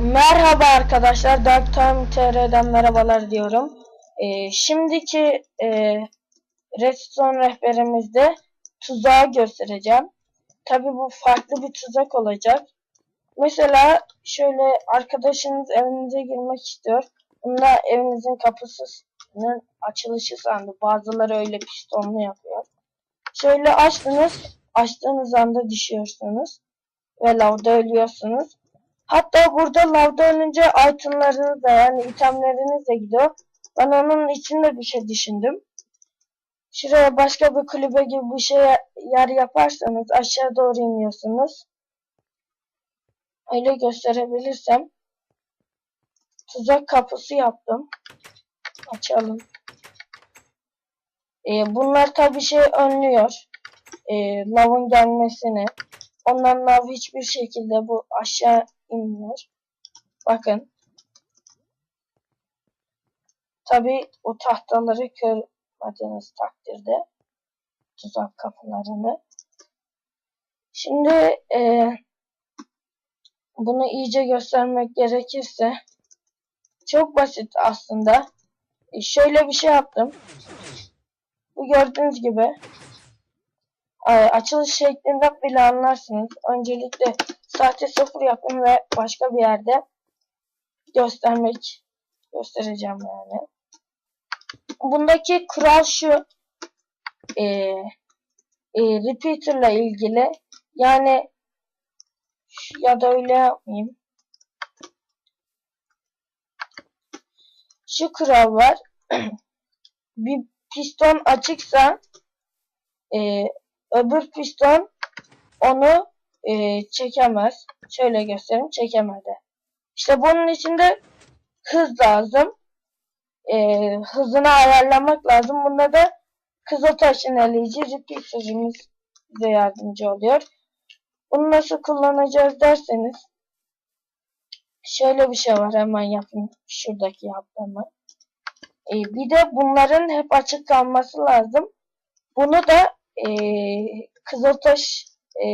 Merhaba arkadaşlar, Dark Time TR'den merhabalar diyorum. Ee, şimdiki e, Redstone rehberimizde tuzağı göstereceğim. Tabi bu farklı bir tuzak olacak. Mesela şöyle arkadaşınız evinize girmek istiyor. Bunda evinizin kapısının açılışı sandı. Bazıları öyle pistonlu yapıyor. Şöyle açtınız, açtığınız anda düşüyorsunuz. Ve lavda ölüyorsunuz. Hatta burada lavda ölünce itemlarınız da yani itemleriniz de gidiyor. Ben onun içinde bir şey düşündüm. Şuraya başka bir kulübe gibi bir şey yer yaparsanız aşağı doğru iniyorsunuz. Öyle gösterebilirsem. Tuzak kapısı yaptım. Açalım. Ee, bunlar tabi şey önlüyor. Ee, lavın gelmesini. Ondan lav hiçbir şekilde bu aşağı inmiyor. Bakın. Tabi o tahtaları kırmadığınız takdirde tuzak kapılarını. Şimdi e, bunu iyice göstermek gerekirse çok basit aslında. E, şöyle bir şey yaptım. Bu gördüğünüz gibi açılış şeklinden bile anlarsınız. Öncelikle sahte sıfır yapın ve başka bir yerde göstermek göstereceğim yani. Bundaki kural şu e, e, repeater ile ilgili yani ya da öyle yapmayayım. Şu kural var. bir piston açıksa e, öbür piston onu e, çekemez. Şöyle göstereyim çekemedi. İşte bunun için de hız lazım. E, hızını ayarlamak lazım. Bunda da Kızıltaş ineleyici repeater'ımız bize yardımcı oluyor. Bunu nasıl kullanacağız derseniz şöyle bir şey var hemen yapayım şuradaki yaptığımı. E, bir de bunların hep açık kalması lazım. Bunu da e, Kızıltaş e,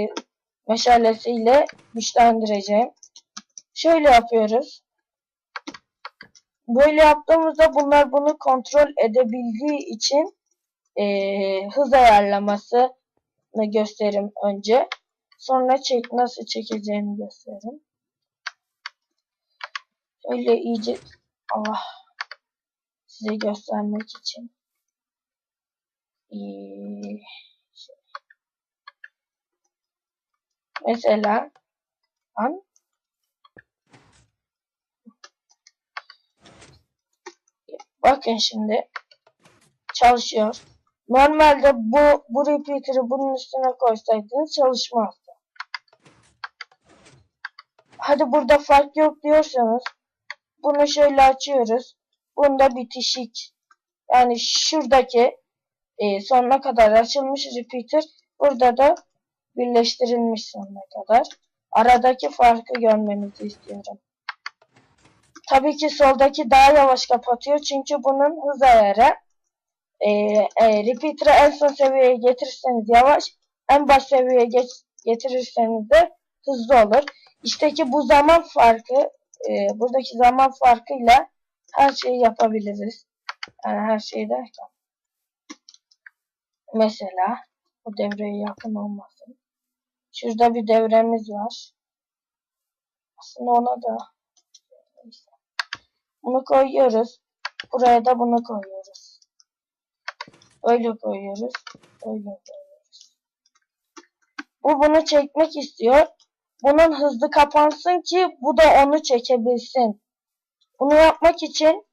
meşalesiyle güçlendireceğim. Şöyle yapıyoruz. Böyle yaptığımızda bunlar bunu kontrol edebildiği için e, hız ayarlamasını gösteririm önce. Sonra çek, nasıl çekeceğini gösteririm. Öyle iyice Allah size göstermek için. Ee, Mesela an Bakın şimdi çalışıyor. Normalde bu bu repeater'ı bunun üstüne koysaydınız çalışmazdı. Hadi burada fark yok diyorsanız bunu şöyle açıyoruz. Bunda bitişik. Yani şuradaki e, sonuna kadar açılmış repeater burada da birleştirilmiş sonuna kadar. Aradaki farkı görmenizi istiyorum. Tabii ki soldaki daha yavaş kapatıyor çünkü bunun hız ayarı e, e, repeater'ı en son seviyeye getirirseniz yavaş, en baş seviyeye geç, getirirseniz de hızlı olur. İşte ki bu zaman farkı, e, buradaki zaman farkıyla her şeyi yapabiliriz. Yani her şeyi derken. Mesela bu devreye yakın olmasın. Şurada bir devremiz var. Aslında ona da bunu koyuyoruz. Buraya da bunu koyuyoruz. Öyle koyuyoruz. Öyle koyuyoruz. Bu bunu çekmek istiyor. Bunun hızlı kapansın ki bu da onu çekebilsin. Bunu yapmak için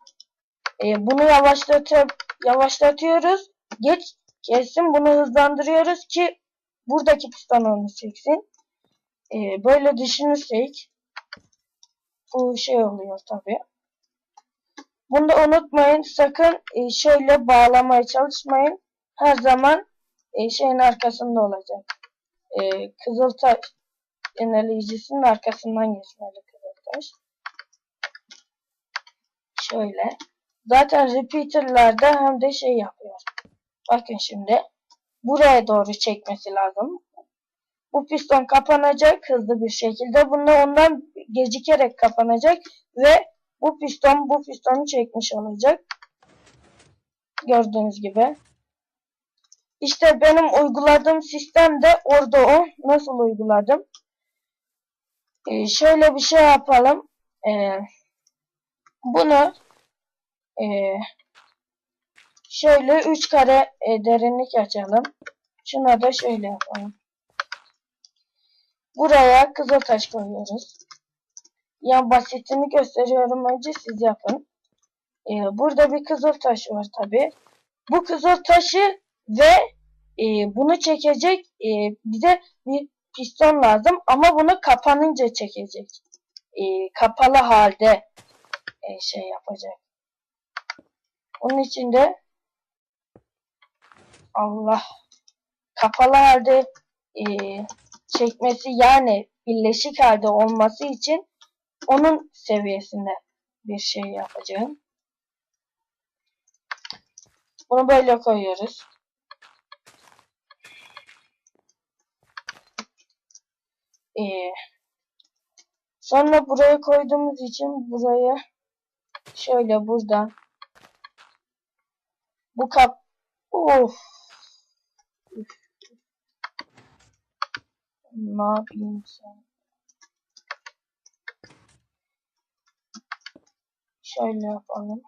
e, bunu yavaşlatıp yavaşlatıyoruz. Geç kesin bunu hızlandırıyoruz ki buradaki piston onu çeksin. E, böyle düşünürsek bu şey oluyor tabi. Bunu da unutmayın. Sakın e, şöyle bağlamaya çalışmayın. Her zaman e, şeyin arkasında olacak. E, Kızıltaş enerjicisinin arkasından geçmeli Kızıltaş. Şöyle. Zaten repeater'larda hem de şey yapıyor. Bakın şimdi. Buraya doğru çekmesi lazım. Bu piston kapanacak hızlı bir şekilde. Bunda ondan gecikerek kapanacak ve bu piston bu pistonu çekmiş olacak. Gördüğünüz gibi. İşte benim uyguladığım sistem de orada o. Nasıl uyguladım? Ee, şöyle bir şey yapalım. Ee, bunu e, şöyle 3 kare e, derinlik açalım. Şuna da şöyle yapalım. Buraya kızıltaş koyuyoruz. Ya basitini gösteriyorum önce siz yapın. Ee, burada bir kızıltaş var tabi. Bu kızıltaşı ve e, bunu çekecek e, bize bir piston lazım ama bunu kapanınca çekecek. E, kapalı halde e, şey yapacak. Onun için de Allah kapalı e, çekmesi yani birleşik halde olması için onun seviyesinde bir şey yapacağım. Bunu böyle koyuyoruz. Ee, sonra buraya koyduğumuz için buraya şöyle buradan bu kap of ne yapayım sen? Şöyle yapalım.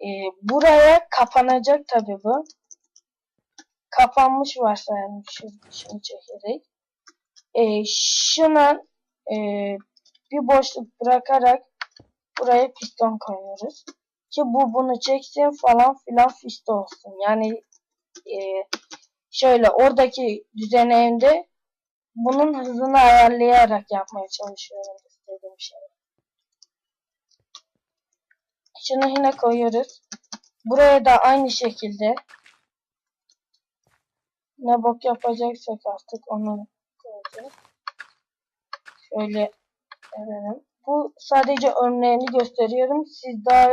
Ee, buraya kapanacak tabi bu. Kapanmış varsayalım şu şunu çekerek. Ee, şunun e, bir boşluk bırakarak buraya piston koyuyoruz. Ki bu bunu çeksin falan filan fiste olsun. Yani e, şöyle oradaki düzeninde bunun hızını ayarlayarak yapmaya çalışıyorum istediğim şey. Şunu yine koyuyoruz. Buraya da aynı şekilde ne bok yapacaksak artık onu koyacağız. Şöyle verelim. Bu sadece örneğini gösteriyorum. Siz daha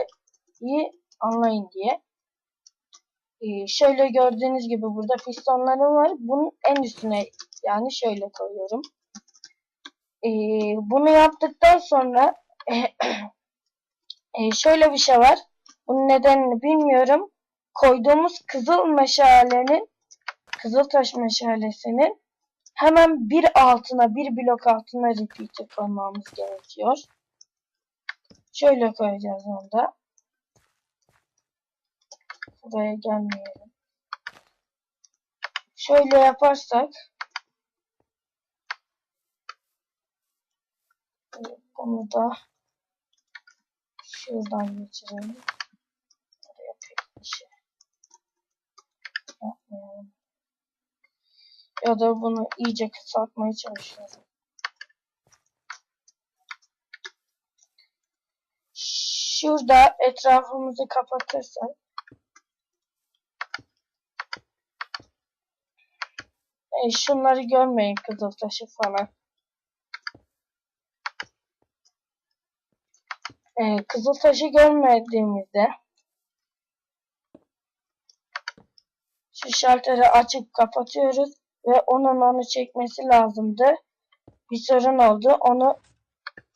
iyi anlayın diye. Ee, şöyle gördüğünüz gibi burada pistonlarım var. Bunun en üstüne yani şöyle koyuyorum. Ee, bunu yaptıktan sonra e, şöyle bir şey var. Bunun nedenini bilmiyorum. Koyduğumuz kızıl meşalenin kızıl taş meşalesinin hemen bir altına bir blok altına repeater koymamız gerekiyor. Şöyle koyacağız onu da. Buraya gelmeyelim. Şöyle yaparsak bunu da şuradan geçirelim. Buraya pek bir şey yapmayalım. Ya da bunu iyice kısaltmaya çalışıyorum. Şurada etrafımızı kapatırsak E, şunları görmeyin kızıltaşı falan. E, kızıltaşı görmediğimizde şu şalteri açıp kapatıyoruz ve onun onu çekmesi lazımdı. Bir sorun oldu. Onu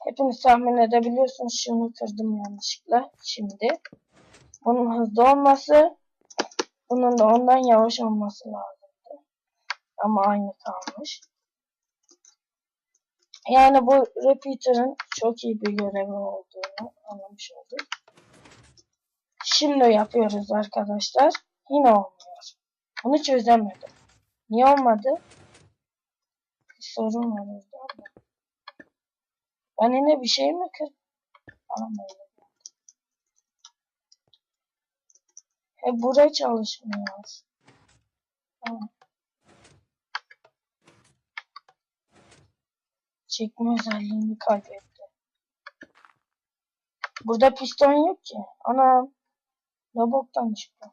hepiniz tahmin edebiliyorsunuz. Şunu kırdım yanlışlıkla şimdi. Bunun hızlı olması bunun da ondan yavaş olması lazım ama aynı kalmış. Yani bu repeater'ın çok iyi bir görevi olduğunu anlamış olduk. Şimdi yapıyoruz arkadaşlar. Yine olmuyor. Bunu çözemedim. Niye olmadı? Bir sorun var orada ama. Ben yine bir şey mi kır? Anlamadım. He buraya çalışmıyor. Tamam. Çekme özelliğini kaybetti. Burada piston yok ki. Ana ne çıktı.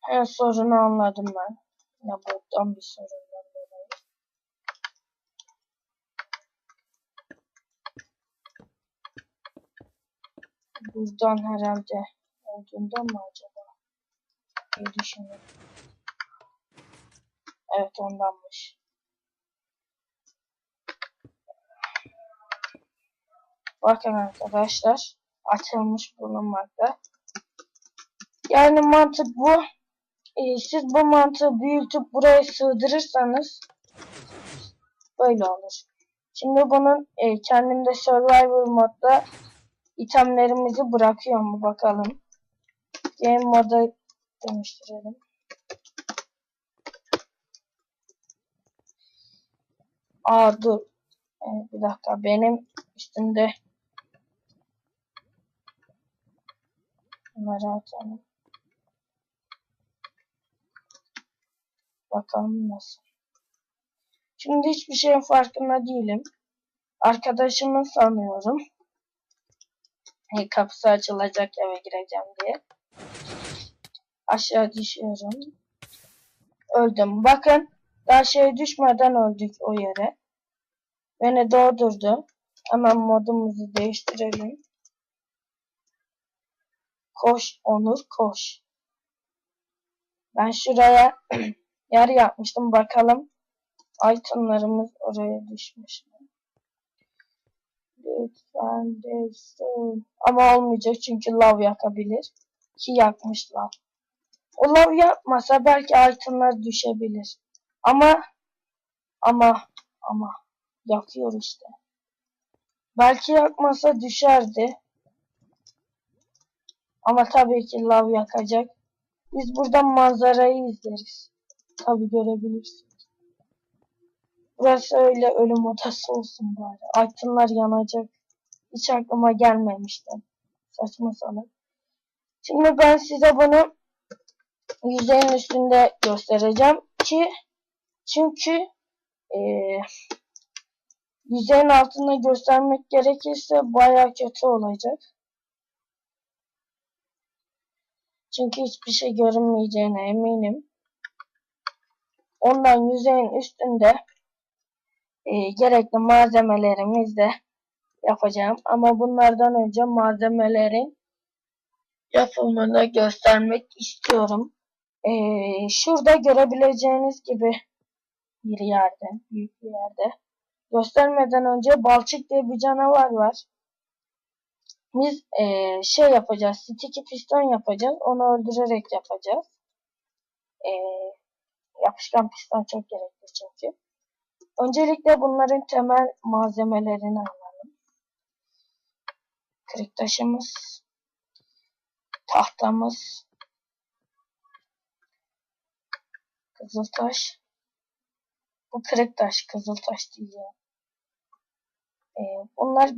Her sorunu anladım ben. Ne bir sorundan Buradan herhalde olduğundan mı acaba? diye düşünüyorum. Evet ondanmış. Bakın arkadaşlar açılmış bulunmakta. Yani mantık bu. Ee, siz bu mantığı büyütüp buraya sığdırırsanız böyle olur. Şimdi bunun e, kendimde survival modda itemlerimizi bırakıyor mu bakalım. Game moda dönüştürelim. Aa dur. Ee, bir dakika benim üstümde bunları atalım. Bakalım nasıl. Şimdi hiçbir şeyin farkında değilim. Arkadaşımı sanıyorum. E, kapısı açılacak eve gireceğim diye. Aşağı düşüyorum. Öldüm. Bakın daha şey düşmeden öldük o yere. Beni doğdurdu. Hemen modumuzu değiştirelim. Koş Onur koş. Ben şuraya yer yapmıştım. Bakalım itemlarımız oraya düşmüş mü? Lütfen desin. Ama olmayacak çünkü lav yakabilir. Ki yakmış lav. O lav yapmasa belki itemlar düşebilir. Ama ama ama yakıyor işte. Belki yakmasa düşerdi. Ama tabii ki lav yakacak. Biz buradan manzarayı izleriz. Tabii görebilirsiniz. Burası öyle ölüm odası olsun bari. Altınlar yanacak. Hiç aklıma gelmemişti. Saçma salak. Şimdi ben size bunu yüzeyin üstünde göstereceğim ki çünkü e, yüzeyin altında göstermek gerekirse baya kötü olacak. Çünkü hiçbir şey görünmeyeceğine eminim. Ondan yüzeyin üstünde e, gerekli malzemelerimizi de yapacağım. Ama bunlardan önce malzemelerin yapımını göstermek istiyorum. E, şurada görebileceğiniz gibi bir yerde, büyük bir yerde. Göstermeden önce balçık diye bir canavar var. Biz e, şey yapacağız, sticky piston yapacağız. Onu öldürerek yapacağız. E, yapışkan piston çok gerekli çünkü. Öncelikle bunların temel malzemelerini alalım. Kırık taşımız, tahtamız, kızıltaş. Bu kırık taş, kızıltaş diyeceğim. Ee, bunlar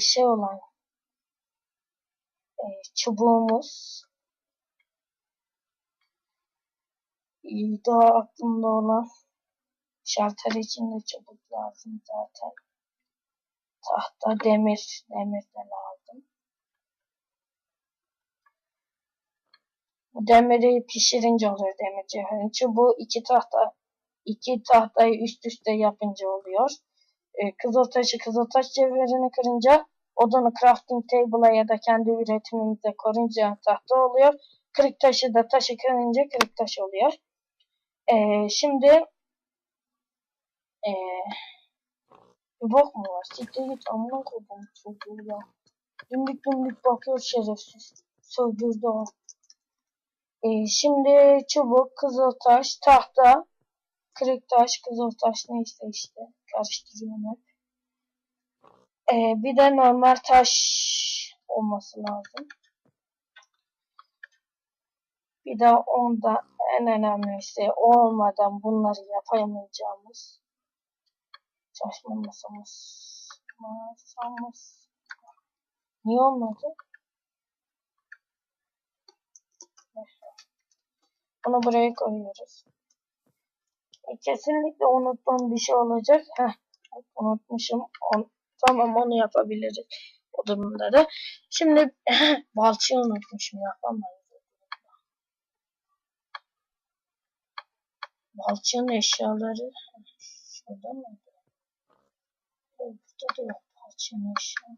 şey olan e, çubuğumuz. İyi daha aklımda olan Şalter için de çubuk lazım zaten. Tahta, demir, demir de lazım. Bu demiri pişirince olur demir cevherin. Çubuğu iki tahta, iki tahtayı üst üste yapınca oluyor. Ee, kızıltaşı kızıltaş cevherini kırınca odunu crafting table'a ya da kendi üretiminize korunca tahta oluyor. Kırık taşı da taşı kırınca kırık taş oluyor. Ee, şimdi ee, bok mu var? Siktir git amına koydum çocuğu ya. Dimdik dimdik bakıyor şerefsiz. Söldürdü o. Ee, şimdi çubuk, kızıltaş, tahta, kırık taş, kızıltaş neyse işte. Karıştırıyorum hep. Ee, bir de normal taş olması lazım. Bir de onda en önemlisi olmadan bunları yapamayacağımız Çalışma masamız. Masamız. Niye olmadı? Bunu buraya koyuyoruz. E, kesinlikle unuttuğum bir şey olacak. Heh, unutmuşum. On, tamam onu yapabiliriz. O durumda da. Şimdi balçıyı unutmuşum. Yapamayız. Balçığın eşyaları şurada mıydı? Burada da yok parçanın eşya.